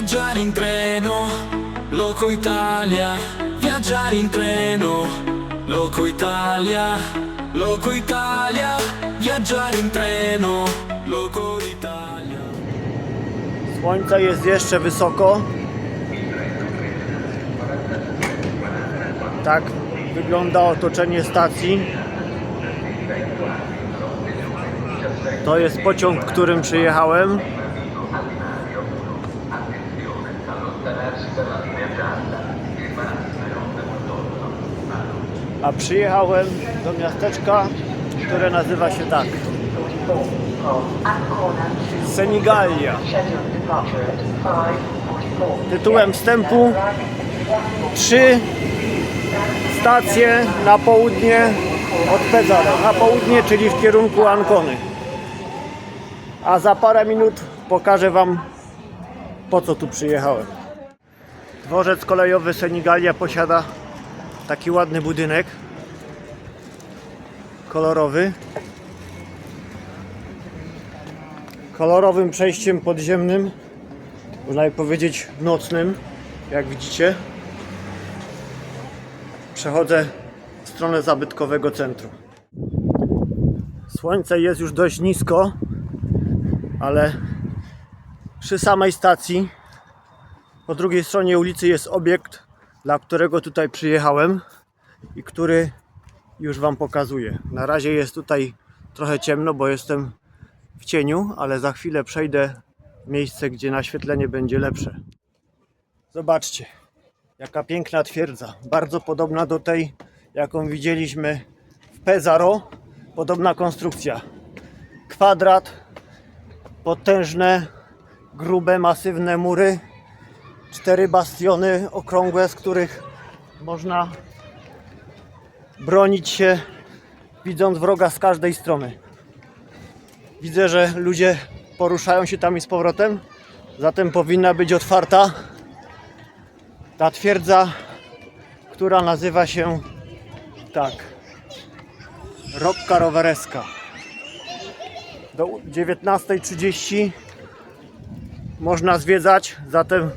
viaggiare in treno, Loco Italia, viaggiare in treno, Loco Italia, Loco Italia, viaggiare in treno, Loco Italia. Słońce jest jeszcze wysoko. Tak wygląda otoczenie stacji. To jest pociąg, którym przyjechałem. A przyjechałem do miasteczka, które nazywa się tak. Senigalia. Tytułem wstępu trzy stacje na południe od Pezaro. Na południe, czyli w kierunku Ancony. A za parę minut pokażę Wam po co tu przyjechałem. Dworzec kolejowy Senigalia posiada taki ładny budynek kolorowy kolorowym przejściem podziemnym, można by powiedzieć nocnym, jak widzicie. Przechodzę w stronę zabytkowego centrum. Słońce jest już dość nisko, ale przy samej stacji po drugiej stronie ulicy jest obiekt, dla którego tutaj przyjechałem i który już Wam pokazuję. Na razie jest tutaj trochę ciemno, bo jestem w cieniu, ale za chwilę przejdę w miejsce, gdzie naświetlenie będzie lepsze. Zobaczcie, jaka piękna twierdza. Bardzo podobna do tej, jaką widzieliśmy w Pesaro. Podobna konstrukcja. Kwadrat, potężne, grube, masywne mury, cztery bastiony okrągłe, z których można bronić się, widząc wroga z każdej strony. Widzę, że ludzie poruszają się tam i z powrotem, zatem powinna być otwarta ta twierdza, która nazywa się tak Rocca Rowereska. Do 19.30 można zwiedzać, zatem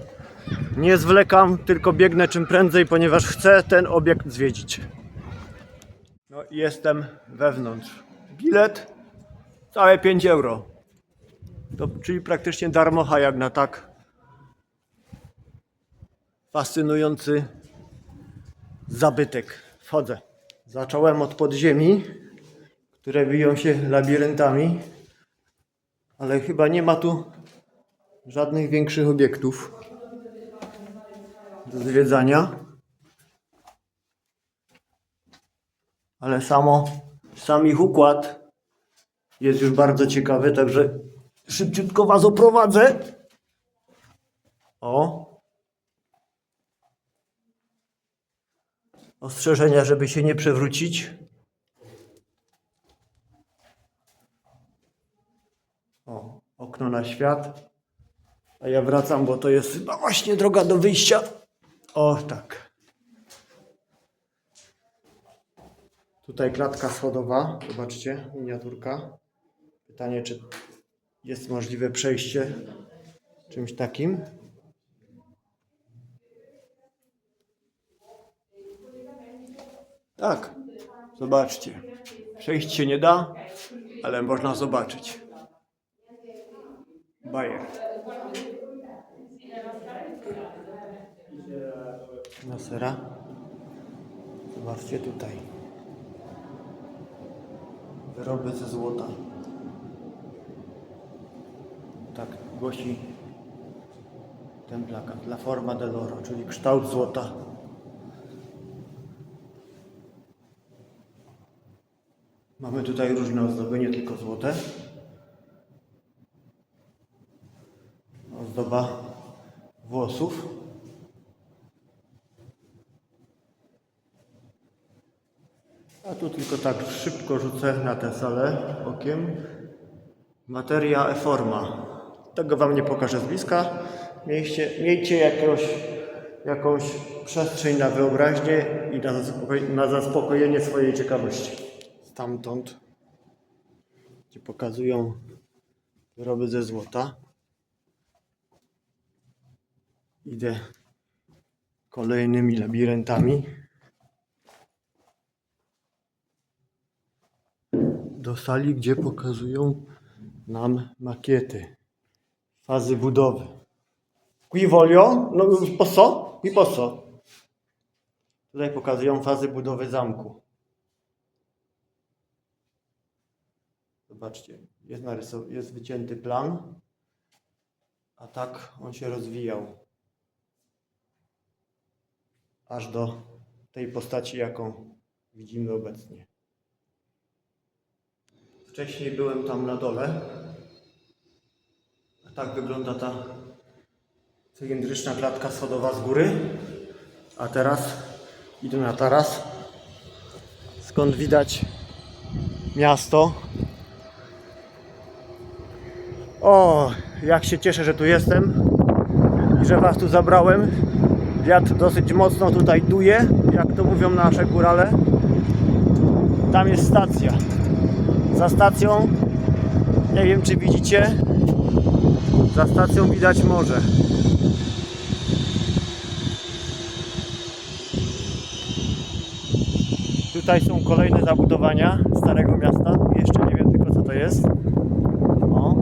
nie zwlekam, tylko biegnę czym prędzej, ponieważ chcę ten obiekt zwiedzić. No i jestem wewnątrz. Bilet Całe 5 euro. To, czyli praktycznie darmocha jak na tak fascynujący zabytek. Wchodzę. Zacząłem od podziemi, które wiją się labiryntami, ale chyba nie ma tu żadnych większych obiektów zwiedzania. Ale samo, sam ich układ jest już bardzo ciekawy, także szybciutko Was oprowadzę. O. Ostrzeżenia, żeby się nie przewrócić. O, okno na świat. A ja wracam, bo to jest chyba właśnie droga do wyjścia. O, tak. Tutaj klatka schodowa, zobaczcie, miniaturka. Pytanie, czy jest możliwe przejście czymś takim? Tak, zobaczcie. Przejść się nie da, ale można zobaczyć. Bajer. Na sera. Zobaczcie tutaj. Wyroby ze złota. Tak głosi ten plakat. La forma dell'oro, czyli kształt złota. Mamy tutaj różne ozdoby, nie tylko złote. Ozdoba włosów. A tu tylko tak szybko rzucę na tę salę okiem. Materia e-forma. Tego Wam nie pokażę z bliska. Miejcie, miejcie jakąś, jakąś przestrzeń na wyobraźnię i na, zaspokoj, na zaspokojenie swojej ciekawości. Stamtąd, gdzie pokazują wyroby ze złota. Idę kolejnymi labiryntami. Do sali, gdzie pokazują nam makiety, fazy budowy. Qui voglio? No posso? I posso? Tutaj pokazują fazy budowy zamku. Zobaczcie, jest, narysow- jest wycięty plan, a tak on się rozwijał. Aż do tej postaci, jaką widzimy obecnie. Wcześniej byłem tam na dole. A tak wygląda ta cylindryczna klatka schodowa z góry. A teraz idę na taras, skąd widać miasto. O, jak się cieszę, że tu jestem i że Was tu zabrałem. Wiatr dosyć mocno tutaj duje, jak to mówią nasze górale. Tam jest stacja. Za stacją, nie wiem czy widzicie, za stacją widać morze. Tutaj są kolejne zabudowania Starego Miasta. Jeszcze nie wiem tylko co to jest. O.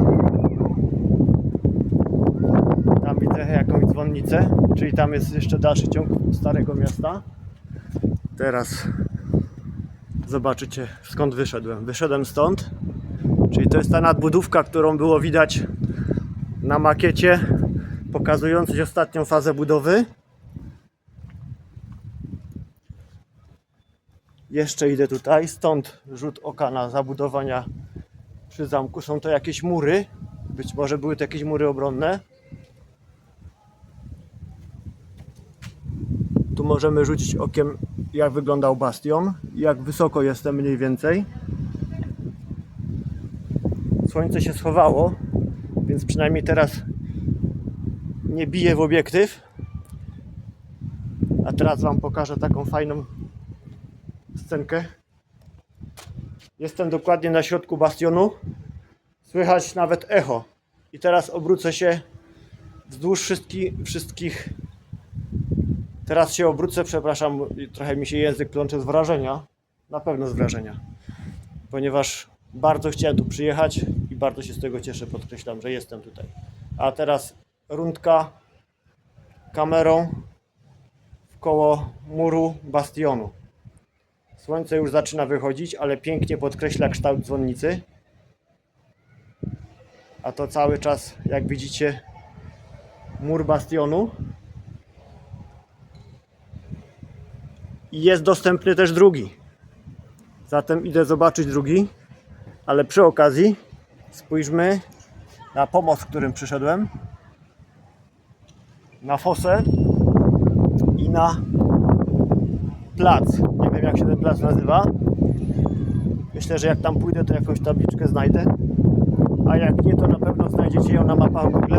Tam widzę jakąś dzwonnicę, czyli tam jest jeszcze dalszy ciąg Starego Miasta. Teraz zobaczycie skąd wyszedłem. Wyszedłem stąd, czyli to jest ta nadbudówka, którą było widać na makiecie pokazującej ostatnią fazę budowy. Jeszcze idę tutaj, stąd rzut oka na zabudowania przy zamku. Są to jakieś mury, być może były to jakieś mury obronne. Tu możemy rzucić okiem, jak wyglądał bastion, jak wysoko jestem mniej więcej. Słońce się schowało, więc przynajmniej teraz nie bije w obiektyw. A teraz Wam pokażę taką fajną scenkę. Jestem dokładnie na środku bastionu. Słychać nawet echo. I teraz obrócę się wzdłuż wszystkich, wszystkich. Teraz się obrócę, przepraszam, trochę mi się język plącze z wrażenia. Na pewno z wrażenia. Ponieważ bardzo chciałem tu przyjechać i bardzo się z tego cieszę, podkreślam, że jestem tutaj. A teraz rundka kamerą w koło muru bastionu. Słońce już zaczyna wychodzić, ale pięknie podkreśla kształt dzwonnicy. A to cały czas, jak widzicie, mur bastionu. I jest dostępny też drugi. Zatem idę zobaczyć drugi, ale przy okazji spójrzmy na pomost, którym przyszedłem. Na fosę i na plac. Nie wiem jak się ten plac nazywa. Myślę, że jak tam pójdę, to jakąś tabliczkę znajdę. A jak nie, to na pewno znajdziecie ją na mapach Google.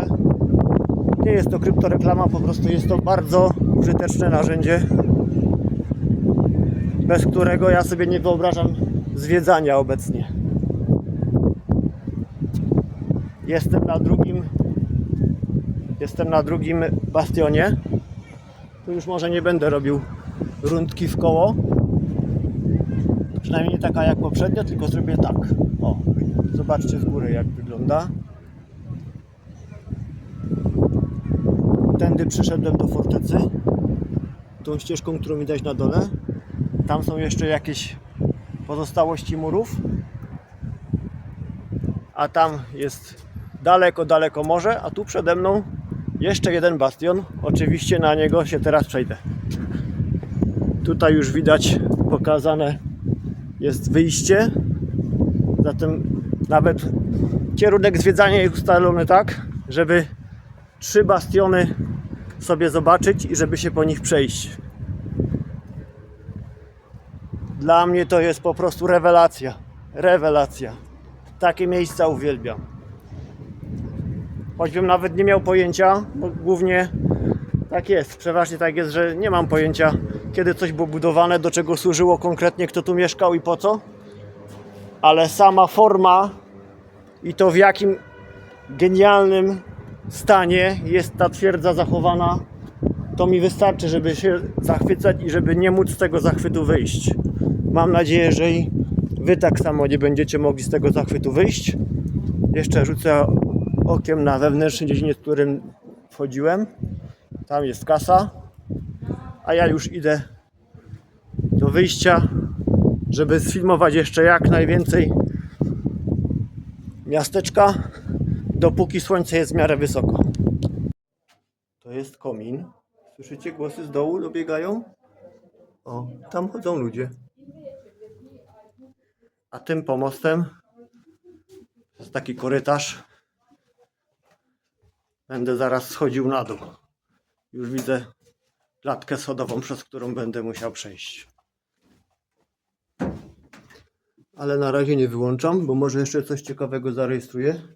Nie jest to kryptoreklama, po prostu jest to bardzo użyteczne narzędzie, bez którego ja sobie nie wyobrażam zwiedzania obecnie. Jestem na drugim jestem na drugim bastionie. Tu już może nie będę robił rundki w koło. Przynajmniej nie taka jak poprzednio, tylko zrobię tak. O, zobaczcie z góry jak wygląda. Tędy przyszedłem do fortecy. Tą ścieżką, którą widać na dole. Tam są jeszcze jakieś pozostałości murów. A tam jest daleko, daleko morze, a tu przede mną jeszcze jeden bastion. Oczywiście na niego się teraz przejdę. Tutaj już widać pokazane jest wyjście. Zatem nawet kierunek zwiedzania jest ustalony tak, żeby trzy bastiony sobie zobaczyć i żeby się po nich przejść. Dla mnie to jest po prostu rewelacja. Rewelacja. Takie miejsca uwielbiam. Choćbym nawet nie miał pojęcia, bo głównie tak jest, przeważnie tak jest, że nie mam pojęcia, kiedy coś było budowane, do czego służyło konkretnie, kto tu mieszkał i po co. Ale sama forma i to w jakim genialnym stanie jest ta twierdza zachowana to mi wystarczy, żeby się zachwycać i żeby nie móc z tego zachwytu wyjść. Mam nadzieję, że i Wy tak samo nie będziecie mogli z tego zachwytu wyjść. Jeszcze rzucę okiem na wewnętrzny dziedziniec, którym wchodziłem. Tam jest kasa. A ja już idę do wyjścia, żeby sfilmować jeszcze jak najwięcej miasteczka, dopóki słońce jest w miarę wysoko. To jest komin. Słyszycie głosy z dołu dobiegają? O, tam chodzą ludzie. A tym pomostem jest taki korytarz. Będę zaraz schodził na dół. Już widzę klatkę schodową, przez którą będę musiał przejść. Ale na razie nie wyłączam, bo może jeszcze coś ciekawego zarejestruję.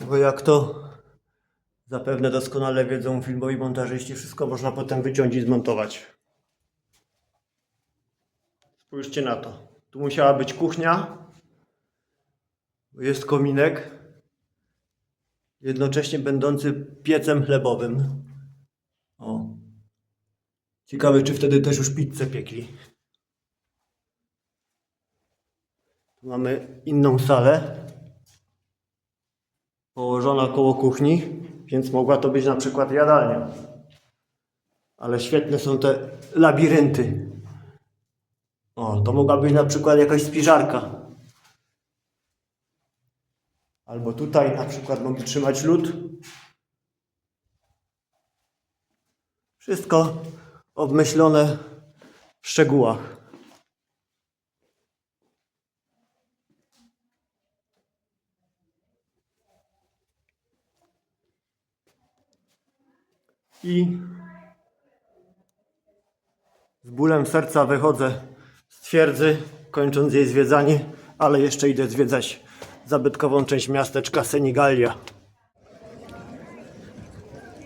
Bo jak to zapewne doskonale wiedzą filmowi montażyści, wszystko można potem wyciąć i zmontować. Spójrzcie na to. Tu musiała być kuchnia. Jest kominek. Jednocześnie będący piecem chlebowym. O. Ciekawe, czy wtedy też już pizzę piekli. Tu mamy inną salę. Położona koło kuchni, więc mogła to być na przykład jadalnia. Ale świetne są te labirynty. O, to mogła być na przykład jakaś spiżarka. Albo tutaj na przykład mogli trzymać lód. Wszystko obmyślone w szczegółach. I z bólem serca wychodzę z twierdzy, kończąc jej zwiedzanie, ale jeszcze idę zwiedzać zabytkową część miasteczka Senigalia.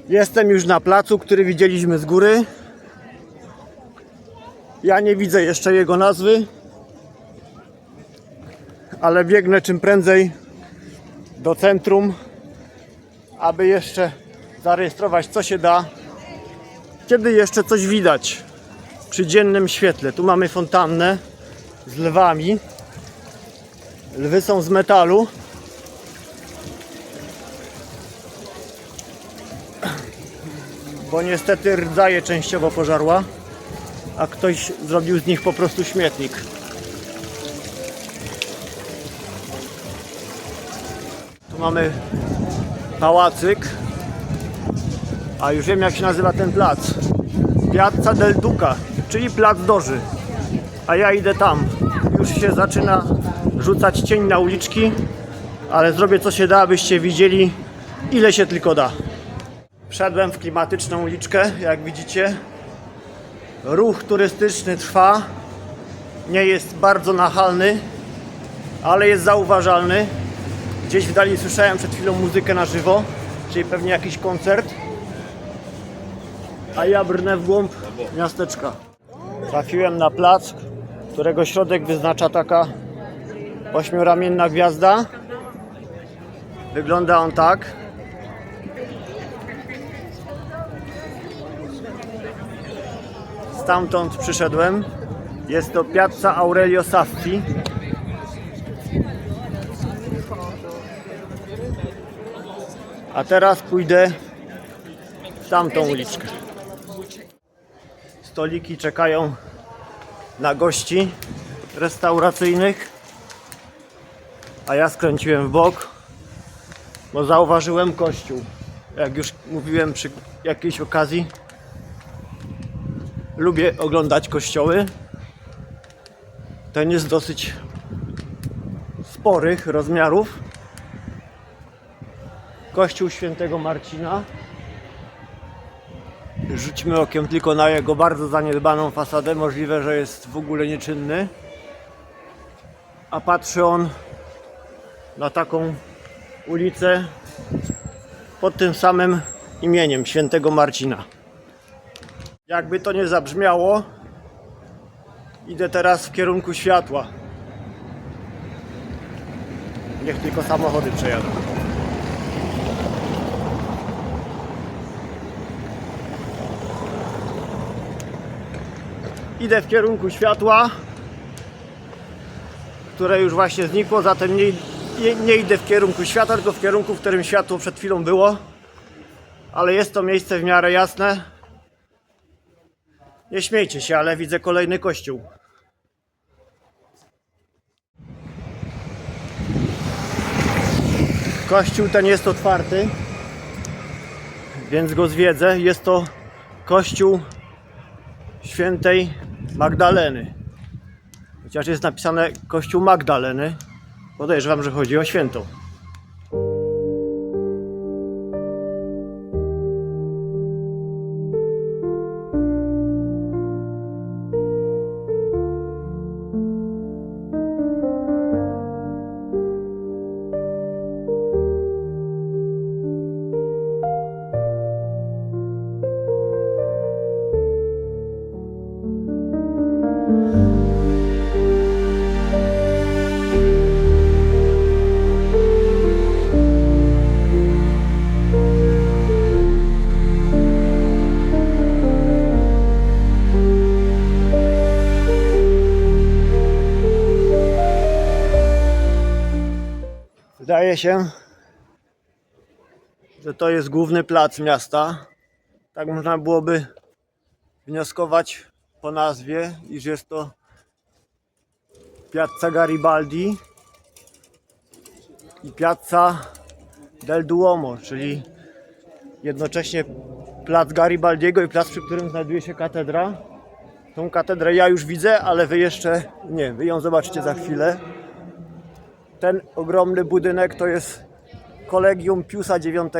Jestem już na placu, który widzieliśmy z góry. Ja nie widzę jeszcze jego nazwy, ale biegnę czym prędzej do centrum, aby jeszcze zarejestrować co się da, kiedy jeszcze coś widać przy dziennym świetle. Tu mamy fontannę z lwami. Lwy są z metalu. Bo niestety rdzaje częściowo pożarła, a ktoś zrobił z nich po prostu śmietnik. Tu mamy pałacyk, a już wiem jak się nazywa ten plac. Piazza del Duca, czyli plac Doży. A ja idę tam. Już się zaczyna rzucać cień na uliczki, ale zrobię co się da, abyście widzieli ile się tylko da. Wszedłem w klimatyczną uliczkę, jak widzicie. Ruch turystyczny trwa. Nie jest bardzo nachalny, ale jest zauważalny. Gdzieś w dali słyszałem przed chwilą muzykę na żywo, czyli pewnie jakiś koncert. A ja brnę w głąb miasteczka. Trafiłem na plac, którego środek wyznacza taka ośmioramienna gwiazda. Wygląda on tak. Stamtąd przyszedłem. Jest to Piazza Aurelio Saffi. A teraz pójdę w tamtą uliczkę. Stoliki czekają na gości restauracyjnych, a ja skręciłem w bok, bo zauważyłem kościół. Jak już mówiłem przy jakiejś okazji, lubię oglądać kościoły. Ten jest dosyć sporych rozmiarów. Kościół świętego Marcina. Rzućmy okiem tylko na jego bardzo zaniedbaną fasadę. Możliwe, że jest w ogóle nieczynny. A patrzy on na taką ulicę pod tym samym imieniem świętego Marcina. Jakby to nie zabrzmiało, idę teraz w kierunku światła. Niech tylko samochody przejadą. Idę w kierunku światła, które już właśnie znikło, zatem nie, nie, idę w kierunku światła, tylko w kierunku, w którym światło przed chwilą było. Ale jest to miejsce w miarę jasne. Nie śmiejcie się, ale widzę kolejny kościół. Kościół ten jest otwarty, więc go zwiedzę. Jest to kościół świętej Magdaleny. Chociaż jest napisane kościół Magdaleny, podejrzewam, że chodzi o świętą. Wydaje się, że to jest główny plac miasta. Tak można byłoby wnioskować po nazwie, iż jest to Piazza Garibaldi i Piazza del Duomo, czyli jednocześnie plac Garibaldiego i plac, przy którym znajduje się katedra. Tą katedrę ja już widzę, ale wy jeszcze nie, wy ją zobaczycie za chwilę. Ten ogromny budynek to jest kolegium Piusa IX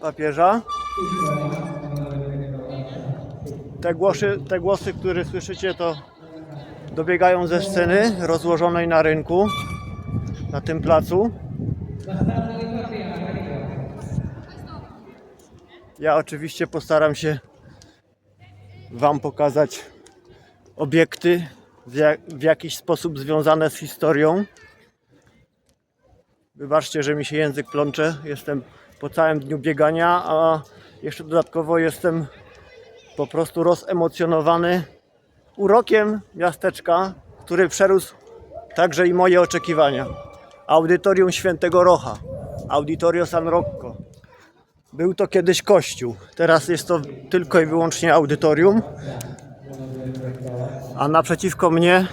papieża. Te głosy, te głosy, które słyszycie, to dobiegają ze sceny rozłożonej na rynku, na tym placu. Ja oczywiście postaram się Wam pokazać obiekty w, jak, w jakiś sposób związane z historią. Wybaczcie, że mi się język plącze. Jestem po całym dniu biegania, a jeszcze dodatkowo jestem po prostu rozemocjonowany urokiem miasteczka, który przerósł także i moje oczekiwania. Audytorium Świętego Rocha, Auditorio San Rocco. Był to kiedyś kościół, teraz jest to tylko i wyłącznie audytorium. A naprzeciwko mnie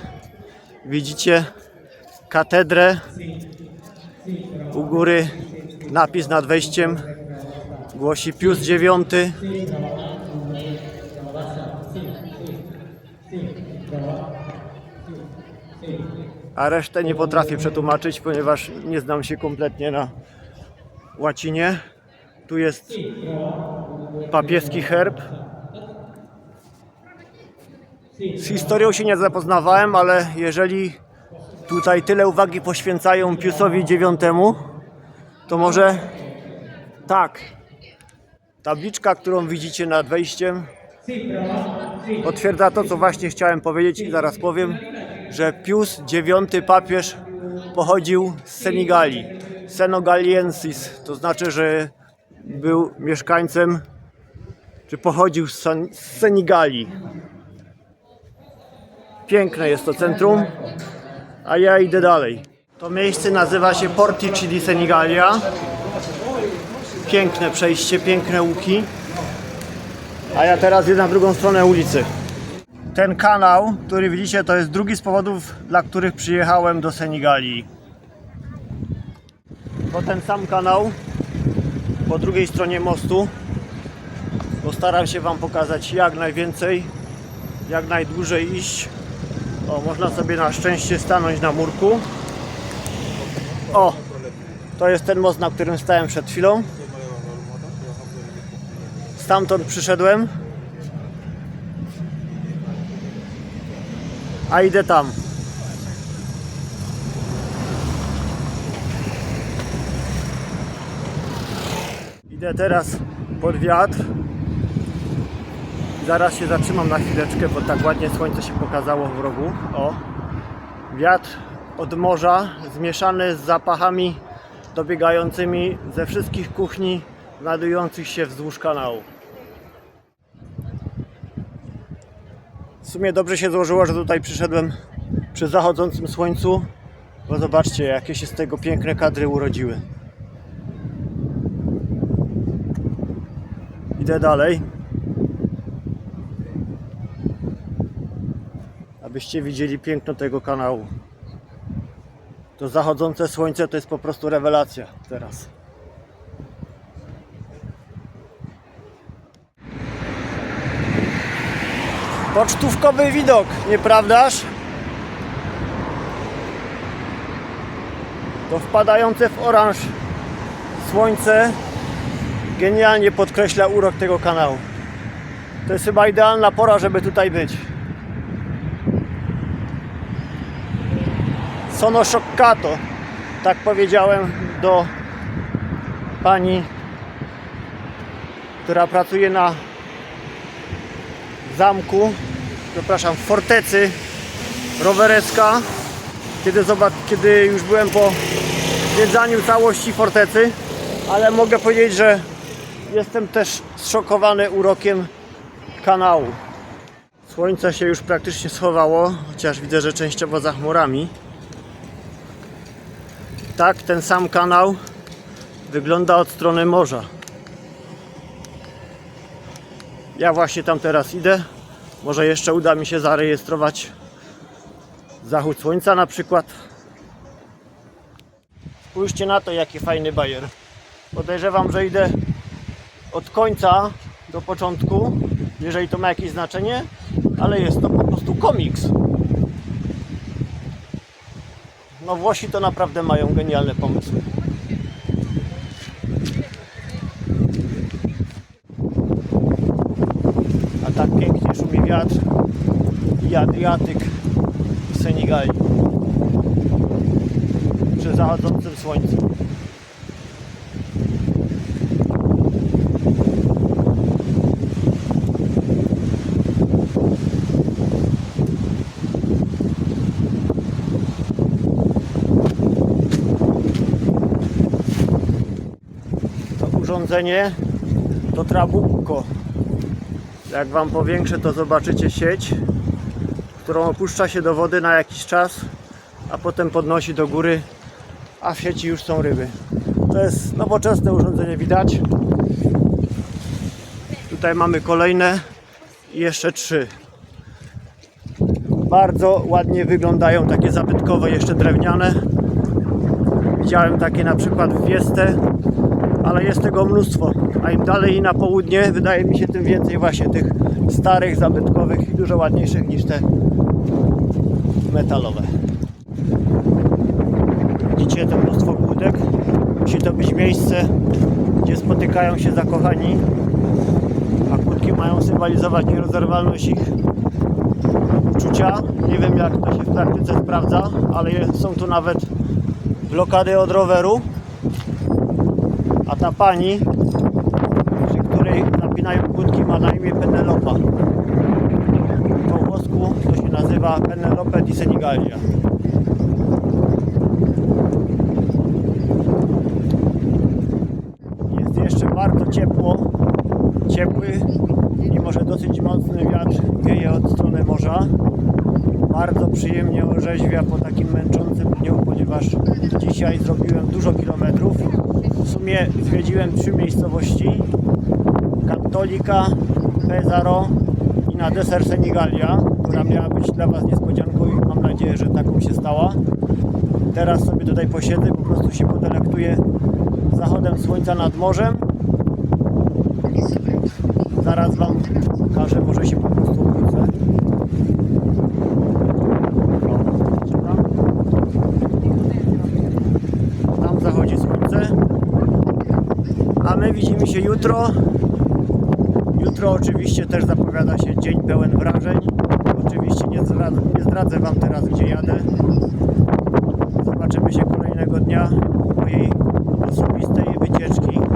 widzicie katedrę u góry napis nad wejściem głosi Pius IX. A resztę nie potrafię przetłumaczyć, ponieważ nie znam się kompletnie na łacinie. Tu jest papieski herb. Z historią się nie zapoznawałem, ale jeżeli tutaj tyle uwagi poświęcają Piusowi IX, to może tak. Tabliczka, którą widzicie nad wejściem, potwierdza to, co właśnie chciałem powiedzieć i zaraz powiem, że Pius IX papież pochodził z Senegalii. Senegaliensis, to znaczy, że był mieszkańcem, czy pochodził z Sen- z. Piękne jest to centrum a ja idę dalej. To miejsce nazywa się Portici di Senigalia. Piękne przejście, piękne łuki. A ja teraz idę na drugą stronę ulicy. Ten kanał, który widzicie, to jest drugi z powodów, dla których przyjechałem do Senigalii. To ten sam kanał po drugiej stronie mostu. Postaram się Wam pokazać jak najwięcej, jak najdłużej iść. O, można sobie na szczęście stanąć na murku. O, to jest ten most, na którym stałem przed chwilą. Stamtąd przyszedłem. A idę tam. Idę teraz pod wiatr. Zaraz się zatrzymam na chwileczkę, bo tak ładnie słońce się pokazało w rogu. O, wiatr od morza zmieszany z zapachami dobiegającymi ze wszystkich kuchni znajdujących się wzdłuż kanału. W sumie dobrze się złożyło, że tutaj przyszedłem przy zachodzącym słońcu, bo zobaczcie, jakie się z tego piękne kadry urodziły. Idę dalej. Abyście widzieli piękno tego kanału. To zachodzące słońce to jest po prostu rewelacja teraz. Pocztówkowy widok, nieprawdaż? To wpadające w oranż słońce genialnie podkreśla urok tego kanału. To jest chyba idealna pora, żeby tutaj być. Sono Scioccato, tak powiedziałem do pani, która pracuje na zamku, przepraszam, fortecy rowerecka, kiedy, zobac- kiedy już byłem po zwiedzaniu całości fortecy, ale mogę powiedzieć, że jestem też zszokowany urokiem kanału. Słońce się już praktycznie schowało, chociaż widzę, że częściowo za chmurami. Tak, ten sam kanał wygląda od strony morza. Ja właśnie tam teraz idę. Może jeszcze uda mi się zarejestrować zachód słońca na przykład. Spójrzcie na to, jaki fajny bajer. Podejrzewam, że idę od końca do początku, jeżeli to ma jakieś znaczenie, ale jest to po prostu komiks. No Włosi to naprawdę mają genialne pomysły. A tak pięknie szumi wiatr i Adriatyk i Senigali przy zachodzącym słońcu. To urządzenie to Trabucco. Jak Wam powiększę, to zobaczycie sieć, którą opuszcza się do wody na jakiś czas, a potem podnosi do góry, a w sieci już są ryby. To jest nowoczesne urządzenie, widać. Tutaj mamy kolejne i jeszcze trzy. Bardzo ładnie wyglądają, takie zabytkowe, jeszcze drewniane. Widziałem takie na przykład w Wieste, ale jest tego mnóstwo. A im dalej na południe, wydaje mi się tym więcej właśnie tych starych, zabytkowych i dużo ładniejszych niż te metalowe. Widzicie to mnóstwo kłódek. Musi to być miejsce, gdzie spotykają się zakochani, a kłódki mają symbolizować nierozerwalność ich uczucia. Nie wiem jak to się w praktyce sprawdza, ale są tu nawet blokady od roweru. A ta pani, przy której napinają kłódki, ma na imię Penelopa. Po włosku to się nazywa Penelope di Senigalia. Jest jeszcze bardzo ciepło, ciepły, mimo że dosyć mocny wiatr wieje od strony morza. Bardzo przyjemnie orzeźwia po takim męczącym dniu, ponieważ dzisiaj zrobiłem dużo kilometrów. Sumie zwiedziłem trzy miejscowości. Katolika, Pesaro i na deser Senigalia, która miała być dla Was niespodzianką i mam nadzieję, że taką się stała. Teraz sobie tutaj posiedzę, po prostu się podelektuję zachodem słońca nad morzem. Zaraz Wam pokażę, może się po prostu obrócę. O, tam. Tam zachodzi słońce. A my widzimy się jutro. Jutro oczywiście też zapowiada się dzień pełen wrażeń. Oczywiście nie zdradzę, nie zdradzę Wam teraz gdzie jadę. Zobaczymy się kolejnego dnia mojej osobistej wycieczki